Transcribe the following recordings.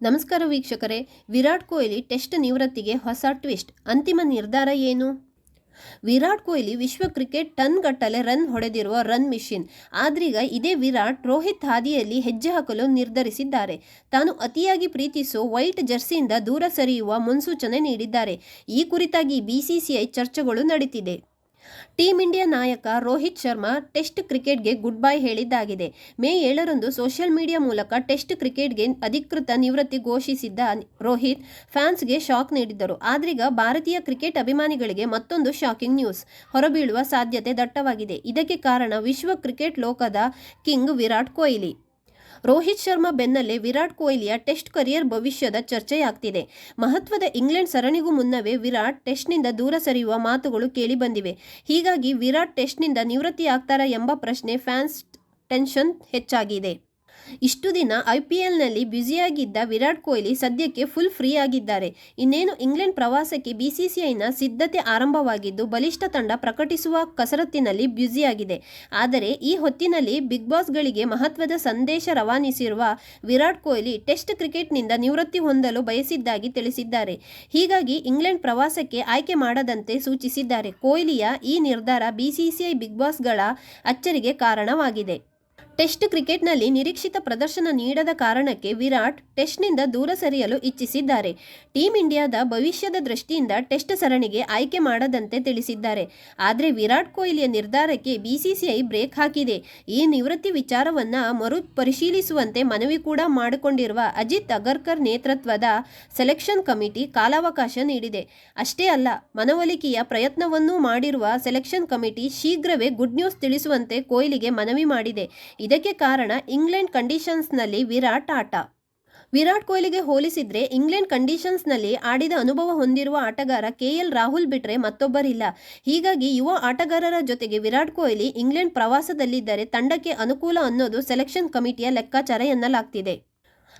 ನಮಸ್ಕಾರ ವೀಕ್ಷಕರೇ, ವಿರಾಟ್ ಕೊಹ್ಲಿ ಟೆಸ್ಟ್ ನಿವೃತ್ತಿಗೆ ಹೊಸ ಟ್ವಿಸ್ಟ್. ಅಂತಿಮ ನಿರ್ಧಾರ ಏನು? ವಿರಾಟ್ ಕೊಹ್ಲಿ ವಿಶ್ವ ಕ್ರಿಕೆಟ್ ಟನ್ ಗಟ್ಟಲೆ ರನ್ ಹೊಡೆದಿರುವ ರನ್ ಮಿಷಿನ್. ಆದ್ರೀಗ ಇದೇ ವಿರಾಟ್ ರೋಹಿತ್ ಹಾದಿಯಲ್ಲಿ ಹೆಜ್ಜೆ ಹಾಕಲು ನಿರ್ಧರಿಸಿದ್ದಾರೆ. ತಾನು ಅತಿಯಾಗಿ ಪ್ರೀತಿಸೋ ವೈಟ್ ಜರ್ಸಿಯಿಂದ ದೂರ ಸರಿಯುವ ಮುನ್ಸೂಚನೆ ನೀಡಿದ್ದಾರೆ. ಈ ಕುರಿತಾಗಿ ಬಿಸಿಸಿಐ ಚರ್ಚೆಗಳು ನಡೀತಿದೆ. ಟೀಂ ಇಂಡಿಯಾ ನಾಯಕ ರೋಹಿತ್ ಶರ್ಮಾ ಟೆಸ್ಟ್ ಕ್ರಿಕೆಟ್ಗೆ ಗುಡ್ ಬೈ ಹೇಳಿದ್ದಾಗಿದೆ. ಮೇ ಏಳರಂದು ಸೋಷಿಯಲ್ ಮೀಡಿಯಾ ಮೂಲಕ ಟೆಸ್ಟ್ ಕ್ರಿಕೆಟ್ಗೆ ಅಧಿಕೃತ ನಿವೃತ್ತಿ ಘೋಷಿಸಿದ್ದ ರೋಹಿತ್ ಫ್ಯಾನ್ಸ್ಗೆ ಶಾಕ್ ನೀಡಿದ್ದರು. ಆದ್ರೀಗ ಭಾರತೀಯ ಕ್ರಿಕೆಟ್ ಅಭಿಮಾನಿಗಳಿಗೆ ಮತ್ತೊಂದು ಶಾಕಿಂಗ್ ನ್ಯೂಸ್. ಹೊರಬೀಳುವ ಸಾಧ್ಯತೆ ದಟ್ಟವಾಗಿದೆ. ಇದಕ್ಕೆ ಕಾರಣ ವಿಶ್ವ ಕ್ರಿಕೆಟ್ ಲೋಕದ ಕಿಂಗ್ ವಿರಾಟ್ ಕೊಹ್ಲಿ. ರೋಹಿತ್ ಶರ್ಮಾ ಬೆನ್ನಲ್ಲೇ ವಿರಾಟ್ ಕೊಹ್ಲಿಯ ಟೆಸ್ಟ್ ಕರಿಯರ್ ಭವಿಷ್ಯದ ಚರ್ಚೆಯಾಗ್ತಿದೆ. ಮಹತ್ವದ ಇಂಗ್ಲೆಂಡ್ ಸರಣಿಗೂ ಮುನ್ನವೇ ವಿರಾಟ್ ಟೆಸ್ಟ್ನಿಂದ ದೂರ ಸರಿಯುವ ಮಾತುಗಳು ಕೇಳಿಬಂದಿವೆ. ಹೀಗಾಗಿ ವಿರಾಟ್ ಟೆಸ್ಟ್ನಿಂದ ನಿವೃತ್ತಿಯಾಗ್ತಾರಾ ಎಂಬ ಪ್ರಶ್ನೆ ಫ್ಯಾನ್ಸ್ ಟೆನ್ಷನ್ ಹೆಚ್ಚಾಗಿದೆ. ಇಷ್ಟು ದಿನ ಐ ಪಿ ಎಲ್ನಲ್ಲಿ ಬ್ಯುಸಿಯಾಗಿದ್ದ ವಿರಾಟ್ ಕೊಹ್ಲಿ ಸದ್ಯಕ್ಕೆ ಫುಲ್ ಫ್ರೀ ಆಗಿದ್ದಾರೆ ಇನ್ನೇನು ಇಂಗ್ಲೆಂಡ್ ಪ್ರವಾಸಕ್ಕೆ ಬಿಸಿಸಿಐನ ಸಿದ್ಧತೆ ಆರಂಭವಾಗಿದ್ದು ಬಲಿಷ್ಠ ತಂಡ ಪ್ರಕಟಿಸುವ ಕಸರತ್ತಿನಲ್ಲಿ ಬ್ಯುಸಿಯಾಗಿದೆ. ಆದರೆ ಈ ಹೊತ್ತಿನಲ್ಲಿ ಬಿಗ್ ಬಾಸ್ಗಳಿಗೆ ಮಹತ್ವದ ಸಂದೇಶ ರವಾನಿಸಿರುವ ವಿರಾಟ್ ಕೊಹ್ಲಿ ಟೆಸ್ಟ್ ಕ್ರಿಕೆಟ್ನಿಂದ ನಿವೃತ್ತಿ ಹೊಂದಲು ಬಯಸಿದ್ದಾಗಿ ತಿಳಿಸಿದ್ದಾರೆ. ಹೀಗಾಗಿ ಇಂಗ್ಲೆಂಡ್ ಪ್ರವಾಸಕ್ಕೆ ಆಯ್ಕೆ ಮಾಡದಂತೆ ಸೂಚಿಸಿದ್ದಾರೆ. ಕೊಹ್ಲಿಯ ಈ ನಿರ್ಧಾರ ಬಿಸಿಸಿಐ ಬಿಗ್ ಬಾಸ್ಗಳ ಅಚ್ಚರಿಗೆ ಕಾರಣವಾಗಿದೆ. ಟೆಸ್ಟ್ ಕ್ರಿಕೆಟ್ನಲ್ಲಿ ನಿರೀಕ್ಷಿತ ಪ್ರದರ್ಶನ ನೀಡದ ಕಾರಣಕ್ಕೆ ವಿರಾಟ್ ಟೆಸ್ಟ್ನಿಂದ ದೂರ ಸರಿಯಲು ಇಚ್ಛಿಸಿದ್ದಾರೆ. ಟೀಂ ಇಂಡಿಯಾದ ಭವಿಷ್ಯದ ದೃಷ್ಟಿಯಿಂದ ಟೆಸ್ಟ್ ಸರಣಿಗೆ ಆಯ್ಕೆ ಮಾಡದಂತೆ ತಿಳಿಸಿದ್ದಾರೆ. ಆದರೆ ವಿರಾಟ್ ಕೊಹ್ಲಿಯ ನಿರ್ಧಾರಕ್ಕೆ ಬಿಸಿಸಿಐ ಬ್ರೇಕ್ ಹಾಕಿದೆ. ಈ ನಿವೃತ್ತಿ ವಿಚಾರವನ್ನ ಮರು ಪರಿಶೀಲಿಸುವಂತೆ ಮನವಿ ಕೂಡ ಮಾಡಿಕೊಂಡಿರುವ ಅಜಿತ್ ಅಗರ್ಕರ್ ನೇತೃತ್ವದ ಸೆಲೆಕ್ಷನ್ ಕಮಿಟಿ ಕಾಲಾವಕಾಶ ನೀಡಿದೆ. ಅಷ್ಟೇ ಅಲ್ಲ, ಮನವೊಲಿಕೆಯ ಪ್ರಯತ್ನವನ್ನೂ ಮಾಡಿರುವ ಸೆಲೆಕ್ಷನ್ ಕಮಿಟಿ ಶೀಘ್ರವೇ ಗುಡ್ ನ್ಯೂಸ್ ತಿಳಿಸುವಂತೆ ಕೊಹ್ಲಿಗೆ ಮನವಿ ಮಾಡಿದೆ. ಇದಕ್ಕೆ ಕಾರಣ ಇಂಗ್ಲೆಂಡ್ ಕಂಡೀಷನ್ಸ್ನಲ್ಲಿ ವಿರಾಟ್ ಆಟ. ವಿರಾಟ್ ಕೊಹ್ಲಿಗೆ ಹೋಲಿಸಿದ್ರೆ ಇಂಗ್ಲೆಂಡ್ ಕಂಡೀಷನ್ಸ್ನಲ್ಲಿ ಆಡಿದ ಅನುಭವ ಹೊಂದಿರುವ ಆಟಗಾರ ಕೆಎಲ್ ರಾಹುಲ್ ಬಿಟ್ರೆ ಮತ್ತೊಬ್ಬರಿಲ್ಲ. ಹೀಗಾಗಿ ಯುವ ಆಟಗಾರರ ಜೊತೆಗೆ ವಿರಾಟ್ ಕೊಹ್ಲಿ ಇಂಗ್ಲೆಂಡ್ ಪ್ರವಾಸದಲ್ಲಿದ್ದರೆ ತಂಡಕ್ಕೆ ಅನುಕೂಲ ಅನ್ನೋದು ಸೆಲೆಕ್ಷನ್ ಕಮಿಟಿಯ ಲೆಕ್ಕಾಚಾರ ಎನ್ನಲಾಗ್ತಿದೆ.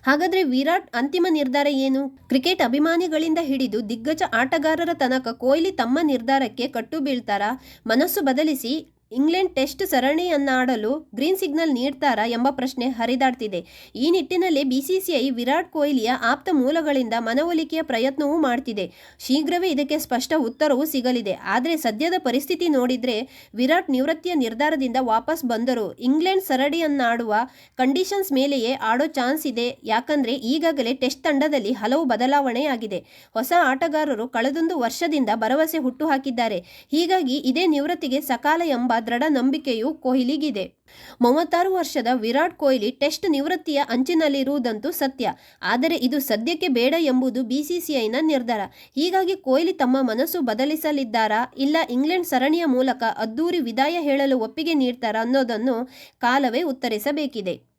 ಹಾಗಾದ್ರೆ ವಿರಾಟ್ ಅಂತಿಮ ನಿರ್ಧಾರ ಏನು? ಕ್ರಿಕೆಟ್ ಅಭಿಮಾನಿಗಳಿಂದ ಹಿಡಿದು ದಿಗ್ಗಜ ಆಟಗಾರರ ತನಕ ಕೊಹ್ಲಿ ತಮ್ಮ ನಿರ್ಧಾರಕ್ಕೆ ಕಟ್ಟು ಬೀಳ್ತಾರಾ? ಮನಸ್ಸು ಬದಲಿಸಿ ಇಂಗ್ಲೆಂಡ್ ಟೆಸ್ಟ್ ಸರಣಿಯನ್ನಾಡಲು ಗ್ರೀನ್ ಸಿಗ್ನಲ್ ನೀಡ್ತಾರಾ ಎಂಬ ಪ್ರಶ್ನೆ ಹರಿದಾಡ್ತಿದೆ. ಈ ನಿಟ್ಟಿನಲ್ಲಿ ಬಿಸಿಸಿಐ ವಿರಾಟ್ ಕೊಹ್ಲಿಯ ಆಪ್ತ ಮೂಲಗಳಿಂದ ಮನವೊಲಿಕೆಯ ಪ್ರಯತ್ನವೂ ಮಾಡ್ತಿದೆ. ಶೀಘ್ರವೇ ಇದಕ್ಕೆ ಸ್ಪಷ್ಟ ಉತ್ತರವೂ ಸಿಗಲಿದೆ. ಆದರೆ ಸದ್ಯದ ಪರಿಸ್ಥಿತಿ ನೋಡಿದರೆ ವಿರಾಟ್ ನಿವೃತ್ತಿಯ ನಿರ್ಧಾರದಿಂದ ವಾಪಸ್ ಬಂದರು. ಇಂಗ್ಲೆಂಡ್ ಸರಣಿಯನ್ನಾಡುವ ಕಂಡೀಷನ್ಸ್ ಮೇಲೆಯೇ ಆಡೋ ಚಾನ್ಸ್ ಇದೆ. ಯಾಕಂದರೆ ಈಗಾಗಲೇ ಟೆಸ್ಟ್ ತಂಡದಲ್ಲಿ ಹಲವು ಬದಲಾವಣೆಯಾಗಿದೆ. ಹೊಸ ಆಟಗಾರರು ಕಳೆದೊಂದು ವರ್ಷದಿಂದ ಭರವಸೆ ಹುಟ್ಟುಹಾಕಿದ್ದಾರೆ ಹೀಗಾಗಿ ಇದೇ ನಿವೃತ್ತಿಗೆ ಸಕಾಲ ಎಂಬ ದೃಢ ನಂಬಿಕೆಯು ಕೊಹ್ಲಿಗಿದೆ. ಮೂವತ್ತಾರು ವರ್ಷದ ವಿರಾಟ್ ಕೊಹ್ಲಿ ಟೆಸ್ಟ್ ನಿವೃತ್ತಿಯ ಅಂಚಿನಲ್ಲಿರುವುದಂತೂ ಸತ್ಯ. ಆದರೆ ಇದು ಸದ್ಯಕ್ಕೆ ಬೇಡ ಎಂಬುದು ಬಿಸಿಸಿಐನ ನಿರ್ಧಾರ. ಹೀಗಾಗಿ ಕೊಹ್ಲಿ ತಮ್ಮ ಮನಸ್ಸು ಬದಲಿಸಲಿದ್ದಾರಾ? ಇಲ್ಲ ಇಂಗ್ಲೆಂಡ್ ಸರಣಿಯ ಮೂಲಕ ಅದ್ದೂರಿ ವಿದಾಯ ಹೇಳಲು ಒಪ್ಪಿಗೆ ನೀಡ್ತಾರಾ ಅನ್ನೋದನ್ನು ಕಾಲವೇ ಉತ್ತರಿಸಬೇಕಿದೆ.